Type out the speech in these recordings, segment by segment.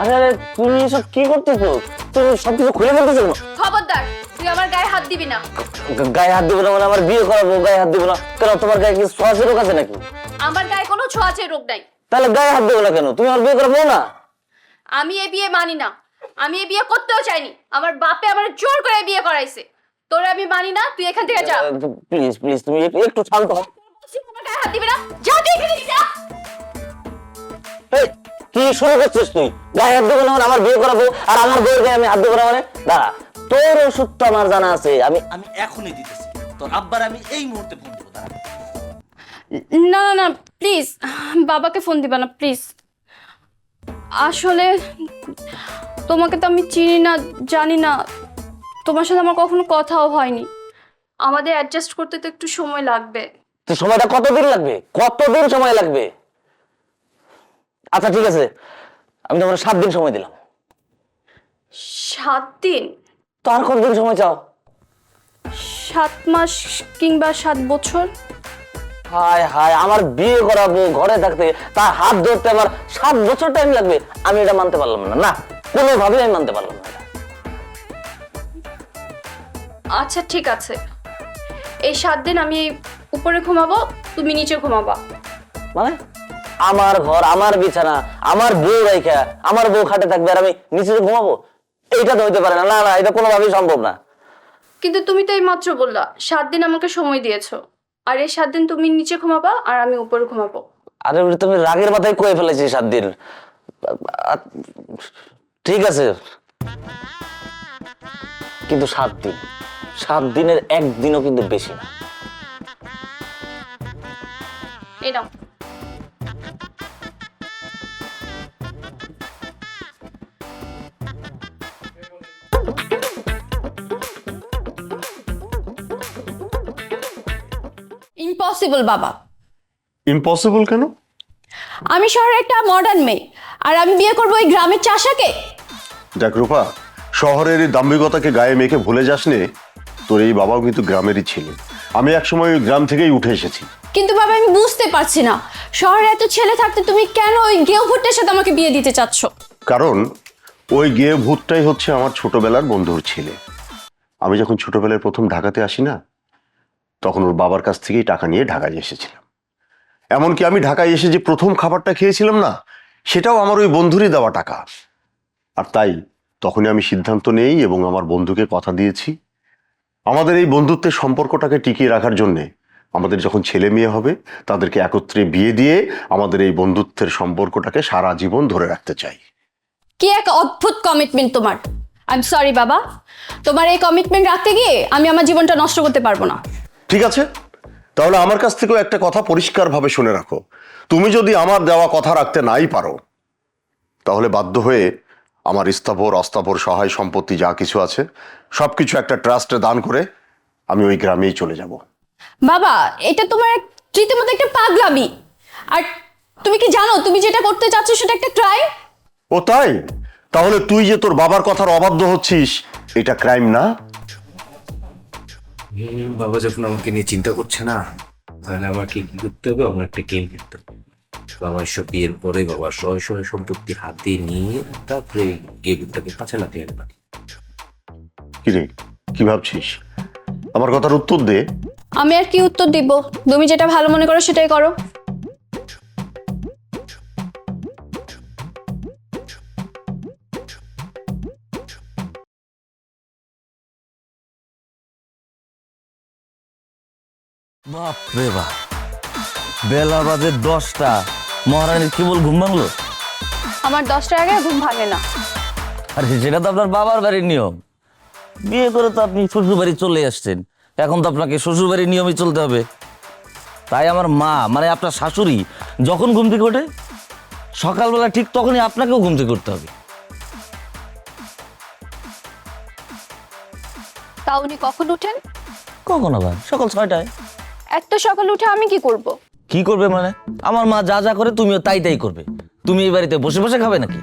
আরে আরে তুমি এসব কি করতেছো? তুমি সবকিছু খুলে ফেলতেছো? খবরদার তুই আমার গায়ে হাত দিবি না। গায়ে হাত দিবো না মানে আমার বিয়ে করাবো গায়ে হাত দিবো না। কেন তোমার গায়ে কি সোয়াশি রোগ আছে নাকি? আমার গায়ে কোনো ছোঁয়াচে রোগ নাই। তাহলে গায়ে হাত দেবো না কেন? তুমি আমার বিয়ে করাবো না? আমি এ বিয়ে মানি না। আমি এ বিয়ে করতেও চাইনি। আমার বাপে আমার জোর করে বিয়ে করাইছে। তোরে আমি মানি না তুই এখান থেকে যা। প্লিজ প্লিজ তুমি একটু- শান্ত হও। আমার গায়ে হাত দিবি না। যা তুই এখান থেকে যা। কি শুরু করছিস তুই গায়ে হাত দেবো না মানে আমার বিয়ে করাবো আর আমার বউয়ের গায়ে আমি হাত দেবো না মানে? দাঁড়া তোর ওষুধ তো আমার জানা আছে আমি আমি এখনই দিতেছি। তোর আব্বার আমি এই মুহূর্তে ফোন দেবো দাঁড়া। না না না প্লিজ বাবাকে ফোন দিবা না প্লিজ আসলে তোমাকে তো আমি চিনি না জানি না। তোমার সাথে আমার কখনো কথাও হয়নি। আমাদের অ্যাডজাস্ট করতে তো একটু সময় লাগবে। তো সময়টা কতদিন লাগবে? কতদিন সময় লাগবে? আচ্ছা ঠিক আছে। আমি তোমার সাত দিন সময় দিলাম। সাত দিন? তো আর কতদিন সময় চাও? সাত মাস কিংবা সাত বছর? হায় হায় আমার বিয়ে করাবো ঘরে থাকতে তার হাত ধরতে আমার সাত বছর টাইম লাগবে। আমি এটা মানতে পারলাম না না। কোনোভাবেই আমি মানতে পারলাম না আচ্ছা ঠিক আছে। এই সাত দিন আমি উপরে ঘুমাবো তুমি নিচে ঘুমাবা। মানে? আমার ঘর আমার বিছানা আমার বউ রাইখা আমার বউ খাটে থাকবে আর আমি নিচে ঘুমাবো এইটা তো হইতে পারে না। না না এটা কোনোভাবেই সম্ভব না। কিন্তু তুমি তো এই মাত্র বললা সাত দিন আমাকে সময় দিয়েছ। আর এই সাত দিন তুমি নিচে ঘুমাবা আর আমি উপরে ঘুমাবো। আরে তুমি রাগের মাথায় কয়ে ফেলেছি সাত দিন। ঠিক আছে। কিন্তু সাত দিন সাত দিনের একদিনও কিন্তু বেশি না। এই নাও। ইম্পসিবল বাবা। ইম্পসিবল কেন? আমি শহরে একটা মডার্ন মেয়ে আর আমি বিয়ে করব ওই গ্রামের চাষাকে। দেখ রূপা শহরের এই দাম্ভিকতাকে গায়ে মেখে ভুলে যাস নে তোর এই বাবাও কিন্তু গ্রামেরই ছিল। আমি একসময় ওই গ্রাম থেকেই উঠে এসেছি। কিন্তু বাবা আমি বুঝতে পারছি না। শহরে এত ছেলে থাকতে তুমি কেন ওই গেও ভুট্টের সাথে আমাকে বিয়ে দিতে চাচ্ছ? কারণ ওই গিয়ে ভূতটাই হচ্ছে আমার ছোটবেলার বন্ধুর ছেলে। আমি যখন ছোটবেলায় প্রথম ঢাকাতে আসি না তখন ওর বাবার কাছ থেকেই টাকা নিয়ে ঢাকায় এসেছিলাম। এমনকি আমি ঢাকায় এসে যে প্রথম খাবারটা খেয়েছিলাম না, সেটাও আমার ওই বন্ধুরই দেওয়া টাকা। আর তাই তখনই আমি সিদ্ধান্ত নেই এবং আমার বন্ধুকে কথা দিয়েছি। আমাদের এই বন্ধুত্বের সম্পর্কটাকে টিকিয়ে রাখার জন্যে আমাদের যখন ছেলে মেয়ে হবে, তাদেরকে একত্রে বিয়ে দিয়ে আমাদের এই বন্ধুত্বের সম্পর্কটাকে সারা জীবন ধরে রাখতে চাই। কি এক অদ্ভুত কমিটমেন্ট তোমার। আই এম সরি বাবা। তোমার এই কমিটমেন্ট রাখতে গিয়ে আমি আমার জীবনটা নষ্ট করতে পারব না। ঠিক আছে? তাহলে আমার কাছ থেকেও একটা কথা পরিষ্কারভাবে শুনে রাখো। তুমি যদি আমার দেওয়া কথা রাখতে নাই পারো তাহলে বাধ্য হয়ে আমার স্থাবর অস্থাবর সহায় সম্পত্তি যা কিছু আছে সব কিছু একটা ট্রাস্টে দান করে আমি ওই গ্রামেই চলে যাব। বাবা এটা তোমার রীতিমতো একটা পাগলামি। আর তুমি কি জানো তুমি যেটা করতে চাচ্ছ সেটা একটা ক্রাইম? ও তাই? তাহলে তুই যে তোর বাবার কথার অবাধ্য হচ্ছিস এটা ক্রাইম না? বাবা যখন আমাকে নিয়ে চিন্তা করছে না তাহলে আমাকে কি করতে হবে? আমার একটা গেম খেলতে হবে। আমার সব বিয়ের পরে বাবার সয় সয় সম্পত্তি হাতে নিয়ে তারপরে গেমটাকে লাগিয়ে আনবা কিরে কি ভাবছিস? আমার কথার উত্তর দে। আমি আর কি উত্তর দিব? তুমি যেটা ভালো মনে করো সেটাই করো। বাপ। বেলা বাজে দশটা। মহারানীর কি বল ঘুম ভাঙলো? আমার দশটার আগে ঘুম ভাঙে না। আরে সেটা তো আপনার বাবার বাড়ির নিয়ম। বিয়ে করে তো আপনি শ্বশুর বাড়ি চলে আসছেন। এখন তো আপনাকে শ্বশুর বাড়ির নিয়মই চলতে হবে। তাই আমার মা মানে আপনার শাশুড়ি যখন ঘুম থেকে ওঠে সকালবেলা ঠিক তখনই আপনাকেও ঘুম থেকে করতে হবে। তা উনি কখন উঠেন? কখন আবার? সকাল ছয়টায়। এত সকালে উঠে আমি কি করব। কি করবে মানে? আমার মা যা যা করে তুমিও তাই তাই করবে। তুমি এই বাড়িতে বসে বসে খাবে নাকি?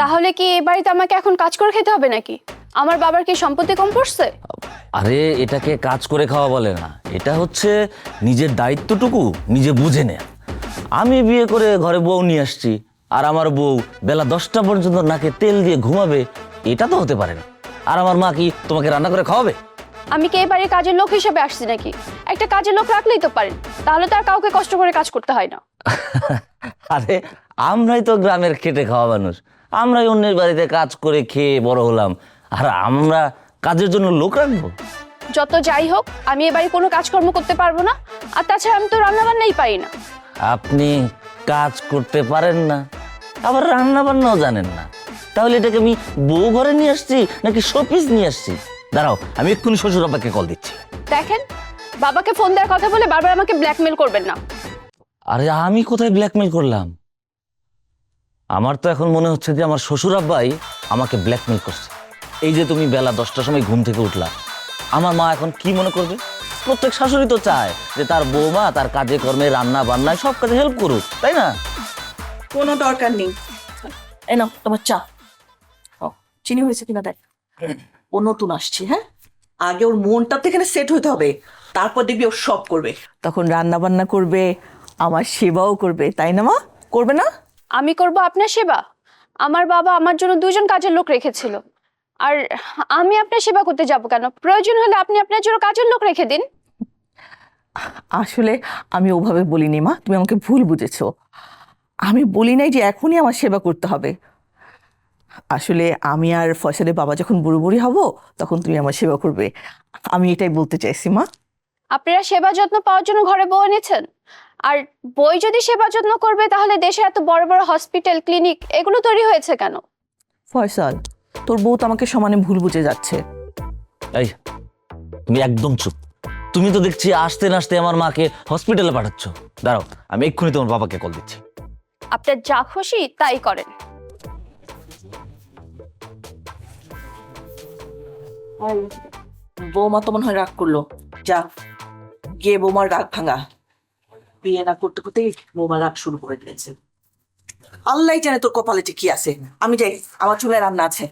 তাহলে কি এ বাড়িতে আমাকে এখন কাজ করে খেতে হবে নাকি? আমার বাবার কি সম্পত্তি কম পড়ছে? আরে এটাকে কাজ করে খাওয়া বলে না। এটা হচ্ছে নিজের দায়িত্বটুকু নিজে বুঝে নেয়া। আমি বিয়ে করে ঘরে বউ নিয়ে আসছি আর আমার বউ বেলা দশটা পর্যন্ত নাকে তেল দিয়ে ঘুমাবে এটা তো হতে পারে না। আর আমার মা কি তোমাকে রান্না করে খাওয়াবে? আমি কি এই বাড়ির কাজের লোক হিসেবে আসছি নাকি? একটা কাজের লোক রাখলেই তো পারেন। তাহলে তো আর কাউকে কষ্ট করে কাজ করতে হয় না। আরে আমরাই তো গ্রামের খেটে খাওয়া মানুষ। আমরাই অন্যের বাড়িতে কাজ করে খেয়ে বড় হলাম। আর আমরা কাজের জন্য লোক রাখব? যত যাই হোক আমি এ বাড়ি কোনো কাজকর্ম করতে পারব না। আর তাছাড়া আমি তো রান্না বান্নাই পারি না। আপনি কাজ করতে পারেন না আবার রান্না বান্নাও জানেন না। তাহলে এটাকে আমি বউ ঘরে নিয়ে আসছি নাকি শোপিস নিয়ে আসছি? দাঁড়াও আমি এক্ষুনি শ্বশুর আব্বাকে কল দিচ্ছি। দেখেন বাবাকে ফোন দেওয়ার কথা বলে বারবার আমাকে ব্ল্যাকমেল করবেন না। আরে আমি কোথায় ব্ল্যাকমেল করলাম? আমার তো এখন মনে হচ্ছে যে আমার শ্বশুর আব্বাই আমাকে ব্ল্যাকমেল করছে। এই যে তুমি বেলা দশটার সময় ঘুম থেকে উঠলা আমার মা এখন কি মনে করবে? প্রত্যেক শাশুড়ি তো চায় যে তার বৌমা তার কাজে কর্মে রান্না বান্নায় সব কাজে হেল্প করুক তাই না? কোনো দরকার নেই। এই নাও তোমার চা। চিনি হয়েছে কিনা দেখ। ও নতুন আসছে হ্যাঁ? আগে ওর মনটা তো এখানে সেট হতে হবে। তারপর দেখবি ও সব করবে। তখন রান্না বান্না করবে আমার সেবাও করবে তাই না মা? করবে না? আমি করব আপনার সেবা? আমার বাবা আমার জন্য দুজন কাজের লোক রেখেছিল। আর আমি আপনার সেবা করতে যাব কেন? প্রয়োজন হলে আপনি আপনার জন্য কাজের লোক রেখে দিন। আসলে আমি ওভাবে বলিনি মা তুমি আমাকে ভুল বুঝেছ। আমি বলি নাই যে এখনই আমার সেবা করতে হবে। আসলে আমি আর ফসলের বাবা যখন বুড়ো বুড়ি হব তখন তুমি আমার সেবা করবে। আমি এটাই বলতে চাইছি মা। আপনারা সেবা যত্ন পাওয়ার জন্য ঘরে বউ এনেছেন? আর বই যদি সেবা যত্ন করবে তাহলে দেশে এত বড় বড় হসপিটাল ক্লিনিক এগুলো তৈরি হয়েছে কেন? ফয়সাল তোর বউ তো আমাকে সমানে ভুল বুঝে যাচ্ছে। এই তুমি একদম চুপ। তুমি তো দেখছি আসতে না আসতে আমার মাকে হসপিটালে পাঠাচ্ছ। দাঁড়াও আমি এক্ষুনি তোমার বাবাকে কল দিচ্ছি। আপনার যা খুশি তাই করেন। বৌমা তো মনে হয় রাগ করল। যা গিয়ে বোমার রাগ ভাঙা। বিয়ে না করতে করতে বোমার রাগ শুরু করে দিয়েছে। আল্লাহ জানে তোর কপালে কি আছে। আমি যাই, আমার চুলের রান্না আছে।